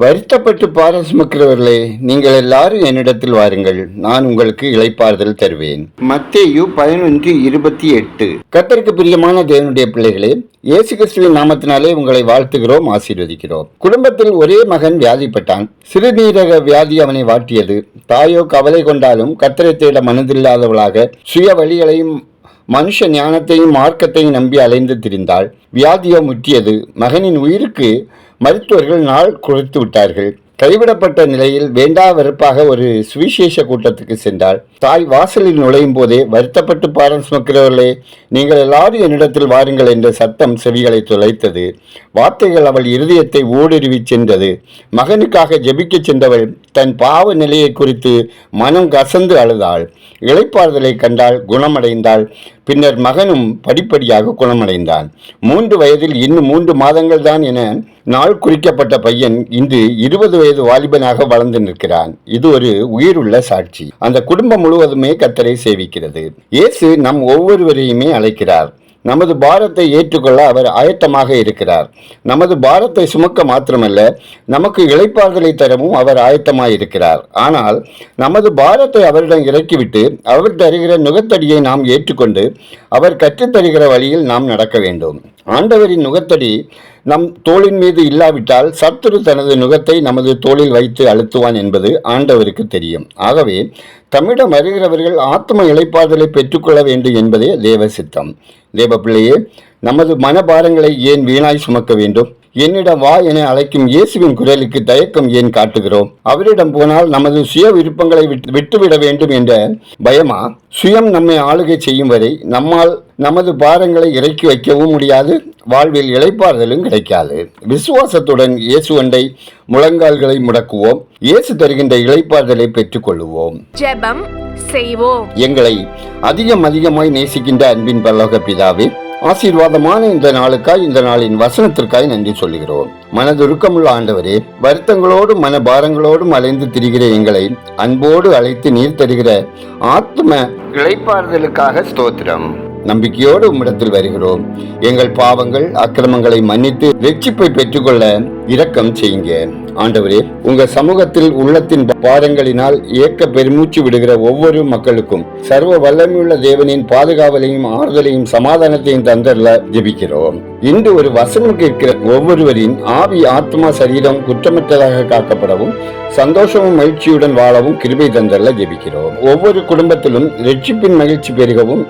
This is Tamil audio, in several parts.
வருத்தப்பட்டு பாரம் சுமக்கிறவர்களே நீங்கள் எல்லாரும் என்னிடத்தில் வாருங்கள். நான் உங்களுக்கு இளைப்பாறுதல் தருவேன். மத்தேயு பதினொன்று இருபத்தி எட்டு. கத்தருக்கு பிரியமான தேவனுடைய பிள்ளைகளே இயேசு கிறிஸ்துவின் நாமத்தினாலே உங்களை வாழ்த்துகிறோம் ஆசீர்வதிக்கிறோம். குடும்பத்தில் ஒரே மகன் வியாதிப்பட்டான். சிறுநீரக வியாதி அவனை வாட்டியது. தாயோ கவலை கொண்டாலும் கத்தரை தேட மனதில்லாதவளாக சுய வழிகளையும் மனுஷ ஞானத்தையும் மார்க்கத்தையும் நம்பி அலைந்து திரிந்தாள். வியாதியோ முற்றியது. மகனின் உயிருக்கு மருத்துவர்கள் நாள் குறைத்து விட்டார்கள். கைவிடப்பட்ட நிலையில் வேண்டா வெறுப்பாக ஒரு சுவிசேஷ கூட்டத்துக்கு சென்றாள். தாய் வாசலில் நுழையும் போதே வருத்தப்பட்டு பாரம் சுமக்கிறவர்களே நீங்கள் எல்லாரும் என்னிடத்தில் வாருங்கள் என்ற சத்தம் செவிகளை துளைத்தது. வார்த்தைகள் அவள் இருதயத்தை ஊடுருவி சென்றது. மகனுக்காக ஜெபிக்கச் சென்றவள் தன் பாவ நிலையை குறித்து மனம் கசந்து அழுதாள். இளைப்பாறுதலை கண்டால் குணமடைந்தாள். பின்னர் மகனும் படிப்படியாக குணமடைந்தான். மூன்று வயதில் இன்னும் மூன்று மாதங்கள் தான் என நாள் குறிக்கப்பட்ட பையன் இன்று இருபது வயது வாலிபனாக வளர்ந்து நிற்கிறான். இது ஒரு உயிருள்ள சாட்சி. அந்த குடும்பம் முழுவதுமே கத்தரை சேவிக்கிறது. இயேசு நம் ஒவ்வொருவரையுமே அழைக்கிறார். நமது பாரத்தை ஏற்றுக்கொள்ள அவர் ஆயத்தமாக இருக்கிறார். நமது பாரத்தை சுமக்க மாத்திரமல்ல நமக்கு இழைப்பார்களை தரவும் அவர் ஆயத்தமாக இருக்கிறார். ஆனால் நமது பாரத்தை அவரிடம் இறக்கிவிட்டு அவர் தருகிற நுகத்தடியை நாம் ஏற்றுக்கொண்டு அவர் கற்றுத்தருகிற வழியில் நாம் நடக்க வேண்டும். ஆண்டவரின் நுகத்தடி நம் தோளின் மீது இல்லாவிட்டால் சத்துரு தனது நுகத்தை நமது தோளில் வைத்து அழுத்துவான் என்பது ஆண்டவருக்கு தெரியும். ஆகவே தம்மிடம் வருகிறவர்கள் ஆத்ம இழைப்பாதலை பெற்றுக்கொள்ள வேண்டும் என்பதே தேவ சித்தம். தேவ பிள்ளையே நமது மனபாரங்களை ஏன் வீணாய் சுமக்க வேண்டும்? என்னிடம் வா என அழைக்கும் இயேசுவின் குரலுக்கு தயக்கம் ஏன் காட்டுகிறோம்? அவரிடம் போனால் நமது சுய விருப்பங்களை விட்டு விட்டுவிட வேண்டும் என்ற பயமா? சுயம் நம்மை ஆளுகை செய்யும் வரை நம்மால் நமது பாரங்களை இறக்கி வைக்கவும் முடியாது வாழ்வில் இளைப்பாறுதலும் கிடைக்காது. விசுவாசத்துடன் இயேசு அண்டை முழங்கால்களை முடக்குவோம் இயேசு தருகின்ற இளைப்பாறுதலை பெற்றுக்கொள்ளுவோம். ஜெபம் செய்வோம். எங்களை அதிகம் அதிகமாய் நேசிக்கின்ற அன்பின் பரலோக பிதாவே ஆசீர்வாதமான இந்த நாளுக்காய் இந்த நாளின் வசனத்திற்காய் நன்றி சொல்லுகிறோம். மனதுருக்கமுள்ள ஆண்டவரே வருத்தங்களோடும் மன பாரங்களோடும் அலைந்து திரிகிற எங்களை அன்போடு அழைத்து நீர் தருகிற ஆத்ம இழைப்பாறுதலுக்காக ஸ்தோத்திரம். நம்பிக்கையோடு உம்மிடத்தில் வருகிறோம். எங்கள் பாவங்கள் அக்கிரமங்களை மன்னித்து வெற்றிப்பை பெற்றுக்கொள்ள இரக்கம் செய்யுங்க. ஆண்டவரே உங்க சமூகத்தில் உள்ளத்தின் பாரங்களினால் ஏக்க பெருமூச்சு விடுகிற ஒவ்வொரு மக்களுக்கும் சர்வ வல்லமையுள்ள தேவனின் பாதுகாவலையும் ஆறுதலையும் சமாதானத்தையும் தந்தரல ஜெபிக்கிறோம். இன்று ஒரு வசனம் கேட்கிற ஒவ்வொருவரின் ஆவி ஆத்மா சரீரம் குற்றமற்றதாக காக்கப்படவும் சந்தோஷமும் மகிழ்ச்சியுடன் வாழவும் கிருபை தந்தரல ஜெபிக்கிறோம். ஒவ்வொரு குடும்பத்திலும் ரட்சிப்பின் மகிழ்ச்சி பெருகவும்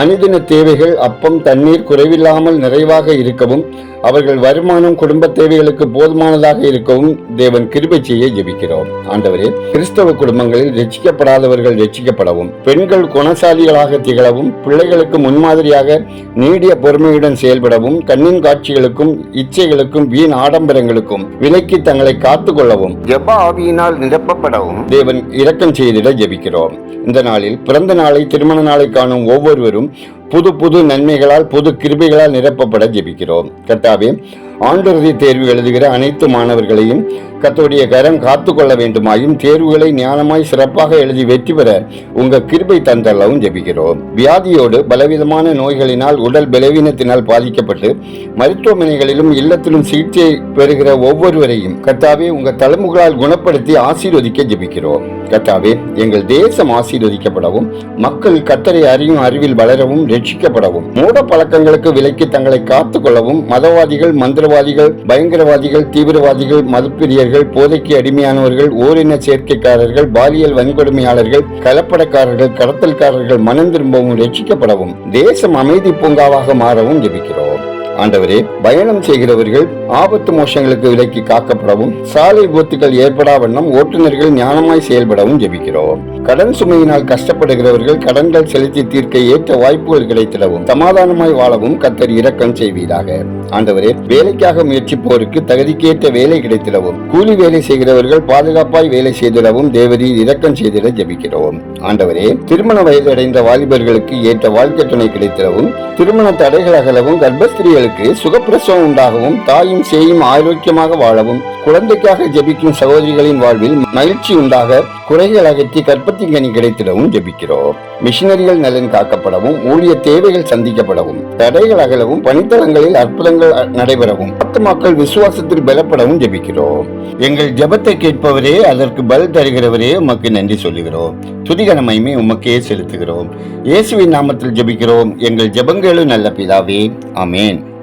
அனுதின தேவைகள் அப்பம் தண்ணீர் குறைவில்லாமல் நிறைவாக இருக்கவும் அவர்கள் வருமானம் குடும்ப தேவைகளுக்கு போதுமானதாக இருக்கவும் தேவன் கிருபை செய்ய ஜெபிக்கிறோம். ஆண்டவரே கிறிஸ்தவ குடும்பங்களில் ரட்சிக்கப்படாதவர்கள் ரட்சிக்கப்படவும் பெண்கள் குணசாலிகளாக திகழவும் பிள்ளைகளுக்கு முன்மாதிரியாக நீடிய பொறுமையுடன் செயல்படவும் கண்ணின் காட்சிகளுக்கும் இச்சைகளுக்கும் வீண் ஆடம்பரங்களுக்கும் விலக்கி தங்களை காத்துக்கொள்ளவும் ஜெப ஆவியினால் நிரப்பப்படவும். தேவன் இரக்கம் செய்திட ஜெபிக்கிறோம். இந்த நாளில் பிறந்த நாளை திருமண நாளை காணும் ஒவ்வொருவரும் புது புது நன்மைகளால் புது கிருபைகளால் நிரப்பப்பட ஜெபிக்கிறோம். கட்டாவே ஆண்டொருதி தேர்வு எழுதுகிற அனைத்து மாணவர்களையும் கத்தோடைய கரம் காத்துக்கொள்ள வேண்டுமாயும் தேர்வுகளை ஞானமாய் சிறப்பாக எழுதி வெற்றி பெற உங்க கிருபை தந்தள்ளவும் ஜெபிக்கிறோம். வியாதியோடு பலவிதமான நோய்களினால் உடல் பலவீனத்தினால் பாதிக்கப்பட்டு மருத்துவமனைகளிலும் இல்லத்திலும் சிகிச்சை பெறுகிற ஒவ்வொருவரையும் கத்தாவே உங்க தலைமுகளால் குணப்படுத்தி ஆசீர்வதிக்க ஜெபிக்கிறோம். கத்தாவே எங்கள் தேசம் ஆசீர்வதிக்கப்படவும் மக்கள் கத்தரை அறியும் அறிவில் வளரவும் ரட்சிக்கப்படவும் மூட பழக்கங்களுக்கு விலக்கி தங்களை காத்துக்கொள்ளவும் மதவாதிகள் மந்திரவாதிகள் பயங்கரவாதிகள் தீவிரவாதிகள் மதப்பிரியர்கள் போதைக்கு அடிமையானவர்கள் ஓரின சேர்க்கைக்காரர்கள் பாலியல் வன்கொடுமையாளர்கள் கலப்படக்காரர்கள் கடத்தல்காரர்கள் மனம் திரும்பவும் ரட்சிக்கப்படவும் தேசம் அமைதி பூங்காவாக மாறவும் ஜெபிக்கிறோம். ஆண்டவரே பயணம் செய்கிறவர்கள் ஆபத்து மோஷங்களுக்கு விலக்கி காக்கப்படவும் சாலை விபத்துகள் ஏற்படா வண்ணம் ஓட்டுநர்கள் ஞானமாய் செயல்படவும் ஜெபிக்கிறோம். கடன் சுமையினால் கஷ்டப்படுகிறவர்கள் கடன்கள் செலுத்தி தீர்க்க ஏற்ற வாய்ப்புகள் கிடைத்திடவும் சமாதானமாய் வாழவும் கத்தர் இரக்கம் செய்வீராக. ஆண்டவரே வேலைக்காக முயற்சிப்போருக்கு தகுதிக்கேற்ற வேலை கிடைத்திடவும் கூலி வேலை செய்கிறவர்கள் பாதுகாப்பாய் வேலை செய்திடவும் தேவதி இரக்கம் செய்திட ஜெபிக்கிறோம். ஆண்டவரே திருமண வயது அடைந்த வாலிபர்களுக்கு ஏற்ற வாழ்க்கை துணை கிடைத்திடவும் திருமண தடைகள் அகலவும் கர்ப்பஸ்திரீகளுக்கு பிள்ளைகளுக்கு சுகப்பிரசவம் உண்டாகவும் தாயும் சேயும் ஆரோக்கியமாக வாழவும் குழந்தைக்காக ஜெபிக்கும் சகோதரிகளின் வாழ்வில் மகிழ்ச்சி உண்டாக குறைகள் அகற்றி கற்பத்தின் கனி கிடைத்திடவும் ஜெபிக்கிறோம். மிஷினரிகள் நலன் காக்கப்படவும் ஊழிய தேவைகள் சந்திக்கப்படவும் தடைகள் அகலவும் பணித்தளங்களில் அற்புதங்கள் நடைபெறவும் பத்து மக்கள் விசுவாசத்தில் பலப்படவும் ஜெபிக்கிறோம். எங்கள் ஜெபத்தை கேட்பவரே அதற்கு பல் தருகிறவரே உமக்கு நன்றி சொல்லுகிறோம். துதிகனமைமே உமக்கே செலுத்துகிறோம். இயேசுவின் நாமத்தில் ஜெபிக்கிறோம். எங்கள் ஜெபங்களும் நல்ல பிதாவே. ஆமென்.